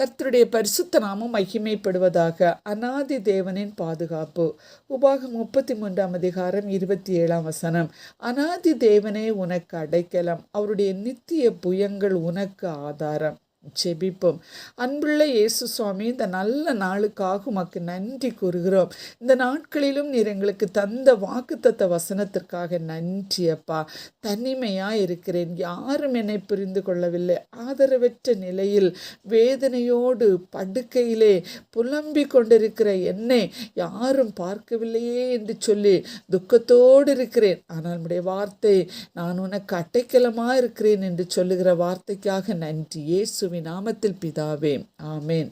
கர்த்தருடைய பரிசுத்த நாமம் மகிமைப்படுவதாக அனாதி தேவனின் பாதுகாப்பு. உபாகம் முப்பத்தி மூன்றாம் அதிகாரம் இருபத்தி ஏழாம் வசனம். அனாதி தேவனே உனக்கு அடைக்கலம். அவருடைய நித்திய புயங்கள் உனக்கு ஆதாரம். ஜெபிப்போம். அன்புள்ள இயேசு சுவாமி இந்த நல்ல நாளுக்காக உமக்கு நன்றி கூறுகிறோம். இந்த நாட்களிலும் நீர் எங்களுக்கு தந்த வாக்குத்தத்த வசனத்திற்காக நன்றி அப்பா. தனிமையாக இருக்கிறேன். யாரும் என்னை புரிந்து கொள்ளவில்லை. ஆதரவற்ற நிலையில் வேதனையோடு படுக்கையிலே புலம்பிக் கொண்டிருக்கிற என்னை யாரும் பார்க்கவில்லையே என்று சொல்லி துக்கத்தோடு இருக்கிறேன். ஆனால் உடைய வார்த்தை நான் உனக்கு அட்டைக்கலமாக இருக்கிறேன் என்று சொல்லுகிற வார்த்தைக்காக நன்றி. இயேசுவின் நாமத்தில் பிதாவே ஆமேன்.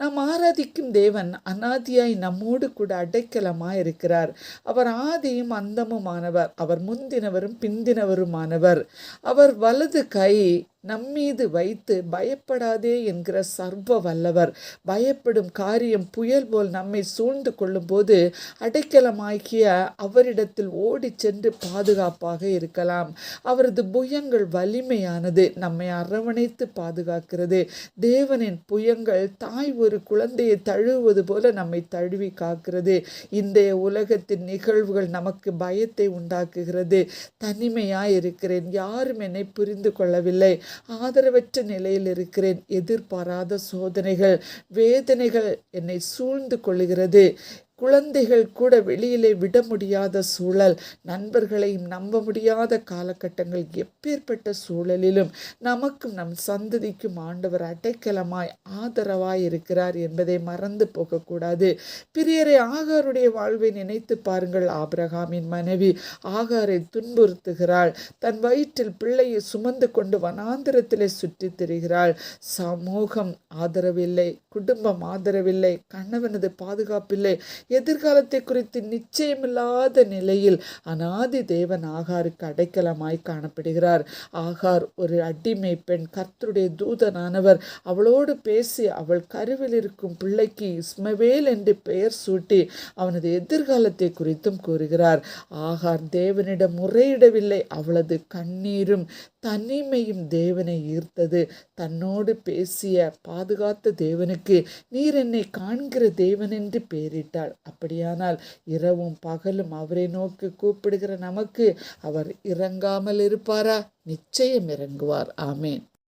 நாம் ஆராதிக்கும் தேவன் அனாதியாய் நம்மோடு கூட அடைக்கலமாக இருக்கிறார் அவர் ஆதியும் அந்தமுமானவர் அவர் முந்தினவரும் பிந்தினவருமானவர் அவர் வலது கை நம்மீது வைத்து பயப்படாதே என்கிற சர்வ வல்லவர். பயப்படும் காரியம் புயல் போல் நம்மை சூழ்ந்து கொள்ளும்போது அடைக்கலமாகிய அவரிடத்தில் ஓடி சென்று பாதுகாப்பாக இருக்கலாம். அவரது புயங்கள் வலிமையானது நம்மை அரவணைத்து பாதுகாக்கிறது. தேவனின் புயங்கள் தாய் ஒரு குழந்தையை தழுவுவது போல நம்மை தழுவி காக்கிறது. இன்றைய உலகத்தின் நிகழ்வுகள் நமக்கு பயத்தை உண்டாக்குகிறது. தனிமையாய் இருக்கிறேன். யாரும் என்னை புரிந்து கொள்ளவில்லை. ஆதரவற்ற நிலையில் இருக்கிறேன். எதிர்பாராத சோதனைகள் வேதனைகள் என்னை சூழ்ந்து கொள்கிறது குழந்தைகள் கூட வெளியிலே விட முடியாத சூழல் நண்பர்களையும் நம்ப முடியாத காலகட்டங்கள் எப்பேற்பட்ட சூழலிலும் நமக்கும் நம் சந்ததிக்கும் ஆண்டவர் அடைக்கலமாய் ஆதரவாய் இருக்கிறார் என்பதை மறந்து போகக்கூடாது. பிரியரை ஆகாருடைய வாழ்வை நினைத்து பாருங்கள். ஆபிரகாமின் மனைவி ஆகாரை துன்புறுத்துகிறாள். தன் வயிற்றில் பிள்ளையை சுமந்து கொண்டு வனாந்திரத்திலே சுற்றித் திரிகிறாள். சமூகம் ஆதரவில்லை குடும்பம் ஆதரவில்லை கணவனது பாதுகாப்பில்லை எதிர்காலத்தை குறித்து நிச்சயமில்லாத நிலையில் அனாதி தேவன் ஆகாருக்கு அடைக்கலமாய் காணப்படுகிறார். ஆகார் ஒரு அடிமை பெண் கர்த்தருடைய தூதனானவர். அவளோடு பேசி அவள் கருவில் இருக்கும் பிள்ளைக்கு இஸ்மவேல் என்று பெயர் சூட்டி அவனது எதிர்காலத்தை குறித்தும் கூறுகிறார். ஆகார் தேவனிடம் முறையிடவில்லை. அவளது கண்ணீரும் தனிமையும் தேவனை ஈர்த்தது. தன்னோடு பேசிய பாதுகாத்த தேவனுக்கு நீர் என்னை காண்கிற தேவன் என்று பெயரிட்டாள் அப்படியானால் இரவும் பகலும் அவரை நோக்கி கூப்பிடுகிற நமக்கு அவர் இறங்காமல் இருப்பாரா? நிச்சயம் இறங்குவார். ஆமேன்.